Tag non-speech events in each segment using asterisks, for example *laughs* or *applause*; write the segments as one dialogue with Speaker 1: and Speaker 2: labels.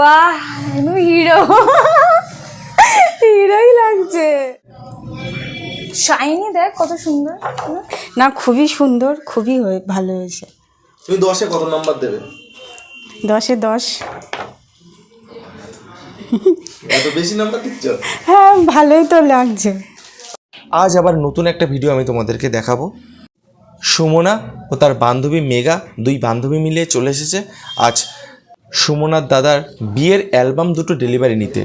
Speaker 1: বাহ একদম হিরো হিরোই লাগছে। শাইনি দেখ কত সুন্দর।
Speaker 2: না খুবই সুন্দর খুবই হয়ে ভালো হয়েছে।
Speaker 3: তুমি দশে কত নাম্বার দেবে?
Speaker 2: দশে দশ।
Speaker 3: এত বেশি নাম্বার দিচ্ছ?
Speaker 2: হ্যাঁ ভালোই তো লাগছে।
Speaker 3: আজ আবার নতুন একটা ভিডিও আমি তোমাদেরকে দেখাবো। সুমনা ও তার বান্ধবী মেঘা দুই বান্ধবী মিলিয়ে চলে এসেছে। আজ সুমনার দাদার বিয়ের অ্যালবাম দুটো ডেলিভারি নিতে।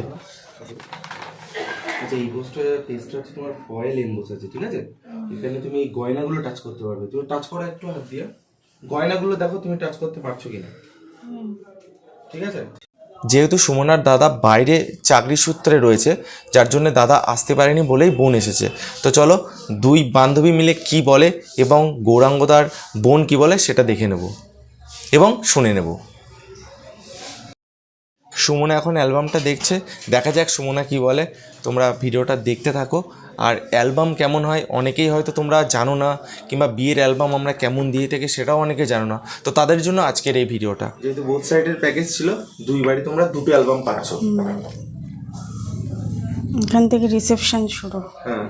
Speaker 3: আচ্ছা এই বসটা পেজটা হচ্ছে তোমার ফয়েল এমবোস আছে ঠিক আছে? এখানে তুমি গয়নাগুলো টাচ করতে পারবে। তুমি টাচ করো একটু হাত দিয়ে। গয়নাগুলো দেখো তুমি টাচ করতে পারছ কিনা। ঠিক আছে? যেহেতু সুমনার দাদা বাইরে চাকরি সূত্রে রয়েছে যার জন্য দাদা আসতে পারেনি বলেই বোন এসেছে। তো চলো দুই বান্ধবী মিলে কি বলে এবং গৌরাঙ্গদার বোন কি বলে সেটা দেখে নেব এবং শুনে নেব। সুমনা এখন অ্যালবামটা দেখছে। দেখা যাক সুমনা কি বলে। তোমরা ভিডিওটা দেখতে থাকো। আর অ্যালবাম কেমন হয় অনেকেই হয়তো তোমরা জানো না কিংবা বিয়ের অ্যালবাম আমরা কেমন দিয়ে থাকি সেটাও অনেকে জানো না। তো তাদের জন্য আজকের এই ভিডিওটা। যেহেতু বোথ সাইডের প্যাকেজ ছিল দুই বাড়ি তোমরা দুটো অ্যালবাম পাচ্ছ।
Speaker 2: এখান থেকে রিসেপশন শুরু।
Speaker 3: হ্যাঁ।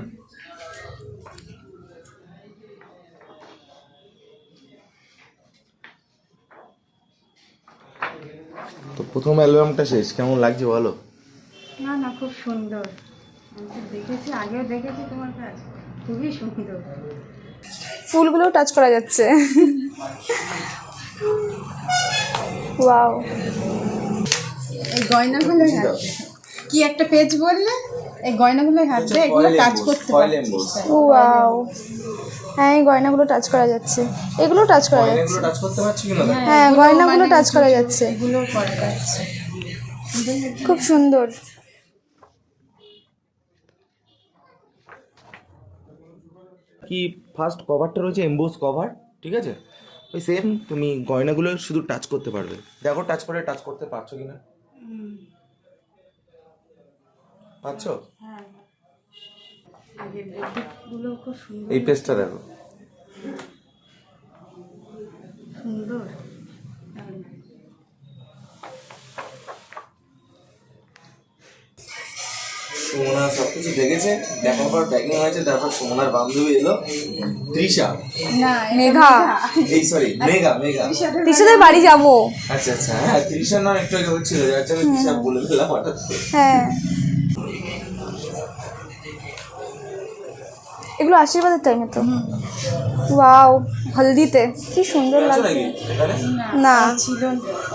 Speaker 3: প্রথম অ্যালবামটা শেষ কেমন লাগছে বলো?
Speaker 2: না না খুব সুন্দর। দেখেছি আগেও দেখেছি তোমার কাজ। খুবই সুন্দর।
Speaker 1: ফুলগুলো টাচ করা যাচ্ছে। ওয়াও
Speaker 4: এই গয়নাগুলোই হাত কি একটা পেজ বললে? এই গয়নাগুলো হাত এগুলো কাজ করতে পারছিস
Speaker 1: ওয়াও হ্যাঁ এই গয়নাগুলো টাচ করা যাচ্ছে। এগুলো টাচ করা যাচ্ছে।
Speaker 3: টাচ করতে পারছ কিনা? দেখো।
Speaker 1: হ্যাঁ গয়নাগুলো টাচ করা যাচ্ছে।
Speaker 4: এগুলো করা যাচ্ছে।
Speaker 1: খুব সুন্দর।
Speaker 3: কি ফার্স্ট কভারটা রয়েছে এমবোস কভার ঠিক আছে? ওই সেম তুমি গয়নাগুলো শুধু টাচ করতে পারবে। দেখো টাচ করে টাচ করতে পারছ কিনা? পাচ্ছো
Speaker 2: আগেরগুলো খুব সুন্দর
Speaker 3: এই পেজটা দেখো।
Speaker 2: সুন্দর।
Speaker 3: সুমনা সবকিছু দেখেছে দেখার পর প্যাকিং হয়েছে তারপর সুমনার বান্ধবী এলো তৃষা।
Speaker 1: মেঘা।
Speaker 3: এই সরি মেঘা মেঘা।
Speaker 1: তিশাদের বাড়ি। যাব।
Speaker 3: আচ্ছা আচ্ছা হ্যাঁ তৃষা নাম একটু আগে হচ্ছিল যার জন্য তৃষা বলে ফেললাম হঠাৎ করে।
Speaker 1: হ্যাঁ। এগুলো আশীর্বাদের টাইমে তো। ওয়াও হলদিতে। কি সুন্দর লাগছে। না।
Speaker 4: ছিল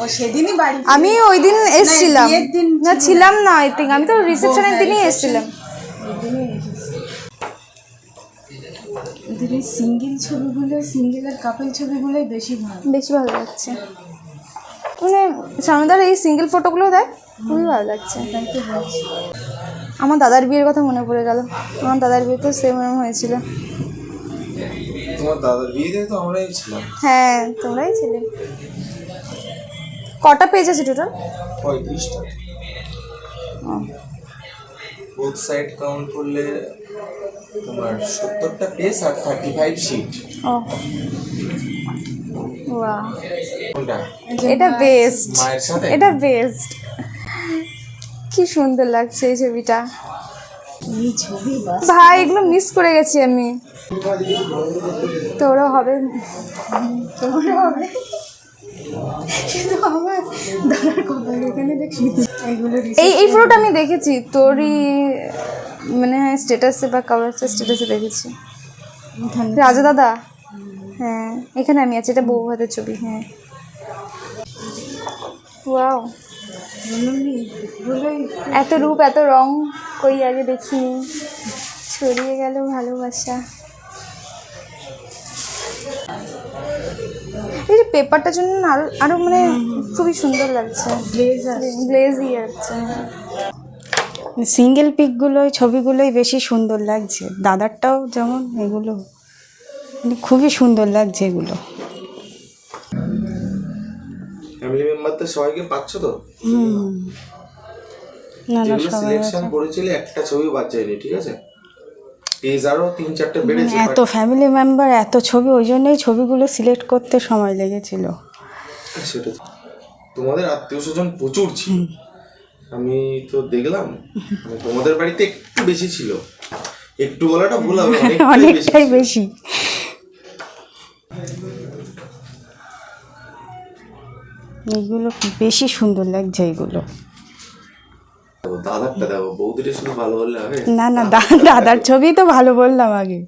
Speaker 4: ও সেদিনই বাড়ি
Speaker 1: আমি ওই দিন এসছিলাম। না ছিলাম না আই থিঙ্ক আমি তো রিসেপশনের দিনই এসছিলাম।
Speaker 4: ওদের সিঙ্গেল ছবিগুলো সিঙ্গেল আর কাপল ছবিগুলোই বেশি ভালো।
Speaker 1: বেশি ভালো লাগছে। মানে সামনেদার এই সিঙ্গেল ফটোগুলো দেয় খুবই ভালো লাগছে।
Speaker 4: তাই তো বলছি
Speaker 1: আমার দাদার বিয়ের কথা মনে পড়ে গেল। আমার দাদার বিয়েতেও সেম এরকম হয়েছিল।
Speaker 3: তোমার দাদার বিয়েতে তো আমরাই ছিলাম।
Speaker 1: হ্যাঁ তোমরাই ছিলে। কটা পেজ আছে টোটাল
Speaker 3: পঁয়ত্রিশটা। বোথ সাইড কাউন্ট করলে তোমার সত্তরটা পেজ আর থার্টি ফাইভ শিট
Speaker 1: এটা বেস্ট এটা বেস্ট কি সুন্দর লাগছে এই ছবিটা। ভাই এগুলো মিস করে গেছি আমি। তোরও হবে।
Speaker 4: তোমার হবে। কিন্তু আমার দাদার কপাল এখানে দেখি
Speaker 1: এই এই ফটোটা আমি দেখেছি। তোরই মানে স্ট্যাটাসে বা কারোর স্ট্যাটাসে দেখেছি। রাজা দাদা? হ্যাঁ এখানে আমি আছি। এটা বউ হাতের ছবি হ্যাঁ। ওয়াও এত রূপ, এত রং কই আগে দেখিনি। ছড়িয়ে গেল ভালোবাসা। এই যে পেপারটার জন্য আরও আরও মানে খুবই সুন্দর লাগছে। গ্লেজি আছে
Speaker 2: সিঙ্গেল পিকগুলোই, ছবিগুলোই বেশি সুন্দর লাগছে। দাদারটাও যেমন এগুলো মানে খুবই সুন্দর লাগছে এগুলো।
Speaker 3: ফ্যামিলি মেম্বার তো সবাইকে পাচ্ছ তো? যেগুলো সিলেকশন করেছিলে একটা ছবি বাদ যায়নি ঠিক আছে? আরও তিন চারটে বেড়েছে
Speaker 2: এত ফ্যামিলি মেম্বার এত ছবি ওই জন্যই ছবিগুলো সিলেক্ট করতে সময় লেগেছিল।
Speaker 3: সেটা তোমাদের আত্মীয় স্বজন প্রচুর ছিল। আমি তো দেখলাম তোমাদের বাড়িতে একটু বেশি ছিল। একটু বলাটা ভুল হবে *laughs* অনেকটাই বেশি।
Speaker 2: এইগুলো বেশি সুন্দর লাগছে এইগুলো
Speaker 3: দেখো, দাদারটা দেখো বৌদিটা শুধু ভালো বললে
Speaker 2: না না দাদার ছবি তো ভালো বললাম আগে।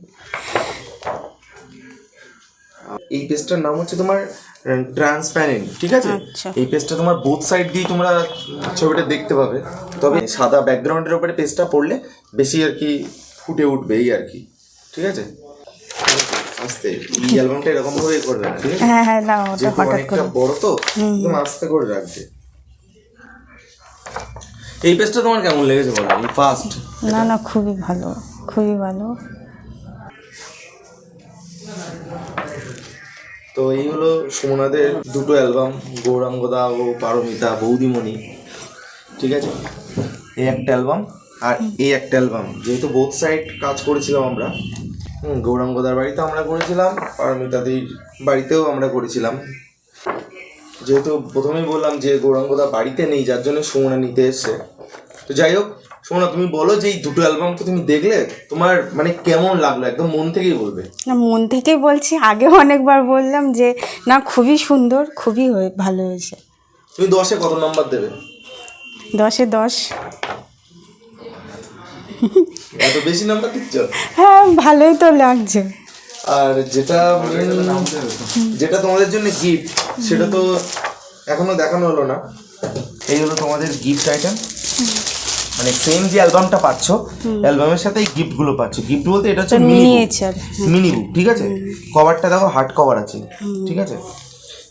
Speaker 3: এই পেজটার নাম হচ্ছে তোমার ট্রান্সপ্যারেন্ট ঠিক আছে?
Speaker 2: আচ্ছা।
Speaker 3: এই পেজটা তোমার বোথ সাইড দিয়ে তোমরা ছবিটা দেখতে পাবে। তবে সাদা ব্যাকগ্রাউন্ডের উপরে পেজটা পড়লে বেশি আর কি ফুটে উঠবে এই আর কি ঠিক আছে? আস্তে। এই অ্যালবামটা এরকম ভাবে করবে না
Speaker 2: হ্যাঁ হ্যাঁ না ওটা হঠাৎ করে।
Speaker 3: বড় তো একদম আস্তে করে রাখবে। এই পেজটা তোমার কেমন লেগেছে বলো? এই ফার্স্ট
Speaker 2: না না খুবই ভালো খুবই ভালো।
Speaker 3: তো এই হলো সুমনাদের দুটো অ্যালবাম গৌরাঙ্গদা ও পারমিতা বৌদিমণি। ঠিক আছে? এই একটা অ্যালবাম আর এই একটা অ্যালবাম যেহেতু বোথ সাইড কাজ করেছিলাম আমরা গৌরাঙ্গদার বাড়িতে আমরা করেছিলাম পারমিতাদির বাড়িতেও আমরা করেছিলাম। যেহেতু প্রথমেই বললাম যে গৌরাঙ্গদা বাড়িতে নেই যার জন্য সুমনা নিতে এসছে। তো যাই হোক সুমনা তুমি বলো যে এই দুটো অ্যালবামকে তুমি দেখলে? তোমার মানে কেমন লাগল? একদম মন থেকেই বলবে।
Speaker 2: না মন থেকেই বলছি। আগেও অনেকবার বললাম যে না খুবই সুন্দর খুবই ভালো হয়েছে।
Speaker 3: তুমি দশে কত নম্বর দেবে?
Speaker 2: দশে দশ।
Speaker 3: এত বেশি নাম্বার দিচ্ছ
Speaker 2: হ্যাঁ ভালোই তো লাগছে।
Speaker 3: আর যেটা যেটা তোমাদের জন্য গিফট সেটা তো এখনও দেখানো হলো না। এই হলো তোমাদের গিফট আইটেম মানে সেম যে অ্যালবামটা পাচ্ছ অ্যালবামের সাথে এই গিফটগুলো পাচ্ছ। গিফট বলতে এটা হচ্ছে মিনি
Speaker 2: মিনিয়েচার
Speaker 3: মিনি বুক ঠিক আছে? কভারটা দেখো হার্ড কভার আছে ঠিক আছে?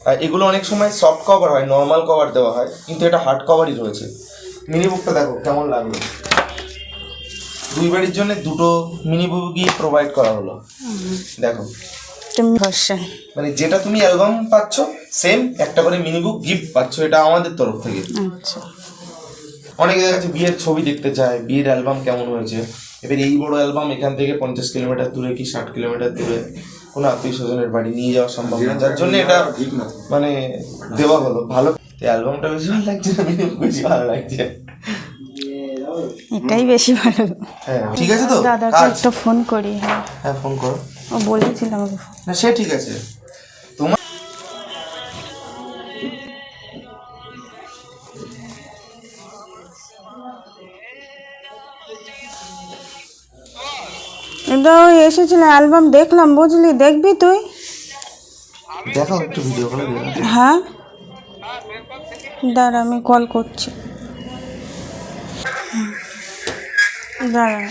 Speaker 3: আর এগুলো অনেক সময় সফট কভার হয় নর্মাল কভার দেওয়া হয় কিন্তু এটা হার্ড কভারই রয়েছে। মিনি বুকটা দেখো কেমন লাগল? দুই বাড়ির জন্য দুটো মিনি বুকই প্রোভাইড করা হলো। দেখো। মানে যেটা তুমি অ্যালবাম পাচ্ছ সেম একটা করে মিনি বুক গিফট পাচ্ছ এটা আমাদের তরফ থেকে।
Speaker 2: আচ্ছা।
Speaker 3: অনেকে দেখা যাচ্ছে বিয়ের ছবি দেখতে চায় বিয়ের অ্যালবাম কেমন হয়েছে। এবার এই বড় অ্যালবাম এখান থেকে পঞ্চাশ কিলোমিটার দূরে কি ষাট কিলোমিটার দূরে কোনো আত্মীয় স্বজনের বাড়ি নিয়ে যাওয়া সম্ভব না যার জন্য এটা মানে দেওয়া হলো। ভালো। অ্যালবামটা বেশি ভালো লাগছে না? মিনি বুক বেশি ভালো লাগছে।
Speaker 2: এটাই বেশি ভালো
Speaker 3: হ্যাঁ ঠিক আছে তো?
Speaker 2: দাদাকে একটা ফোন করি হ্যাঁ।
Speaker 3: হ্যাঁ ফোন করো।
Speaker 2: ও বলেছিল আমাকে
Speaker 3: না সে ঠিক আছে। তোমার
Speaker 2: এটা ওই এসেছিল অ্যালবাম দেখলাম বুঝলি? দেখবি তুই?
Speaker 3: দেখাও একটু ভিডিও
Speaker 2: হ্যাঁ। দাঁড়া আমি কল করছি।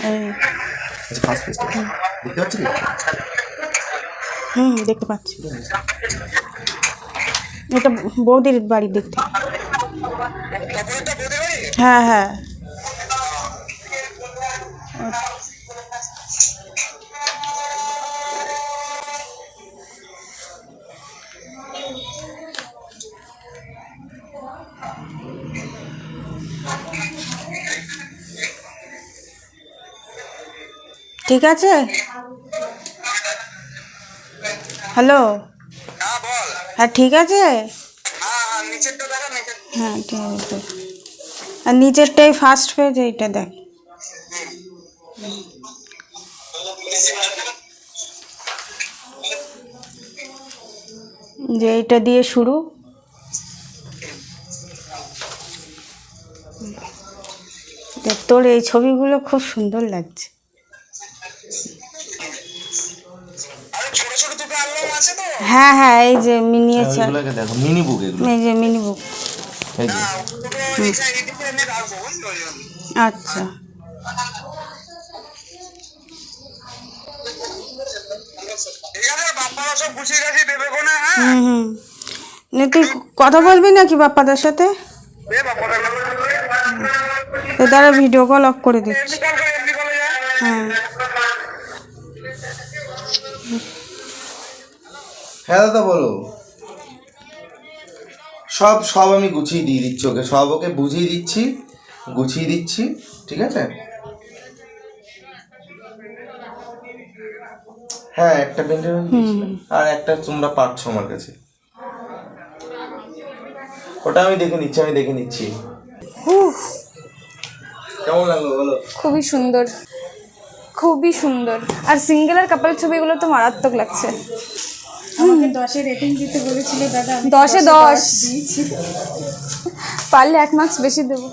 Speaker 2: এই হুম দেখতে পাচ্ছি। এটা বৌদির বাড়ি দেখতে। হ্যাঁ হ্যাঁ। ঠিক আছে? হ্যালো হ্যাঁ ঠিক আছে? হ্যাঁ ঠিক আছে। আর নিচেরটাই ফার্স্ট পেজ এইটা দেখ। যে এইটা দিয়ে শুরু। তোর এই ছবিগুলো খুব সুন্দর লাগছে। হ্যাঁ হ্যাঁ এই যে মিনিয়েচার
Speaker 3: এগুলোকে দেখো মিনি বুক এগুলো।
Speaker 2: এই যে মিনি বুক
Speaker 3: এই যে।
Speaker 2: আচ্ছা। হুম হুম। নে তুই কথা বলবি নাকি বাপ্পাদার সাথে? তো তারা ভিডিও কল অফ করে দিচ্ছি। হ্যাঁ।
Speaker 3: হ্যাঁ দাদা বলো। সব সব আমি গুছিয়ে দিয়ে দিচ্ছি ওকে সব ওকে বুঝিয়ে দিচ্ছি গুছিয়ে দিচ্ছি ঠিক আছে? হ্যাঁ একটা পেন্ডেল আর একটা তোমরা পাচ্ছ আমার কাছে। ওটা আমি দেখে নিচ্ছি আমি দেখে নিচ্ছি। কেমন লাগল বলো?
Speaker 1: খুবই সুন্দর। খুবই সুন্দর। আর সিঙ্গেল আর কাপল ছবিগুলো তো মারাত্মক লাগছে।
Speaker 4: আমাকে দশে রেটিং দিতে বলেছিল দাদা
Speaker 1: দশে দশ পারলে এক মাস বেশি দেবো।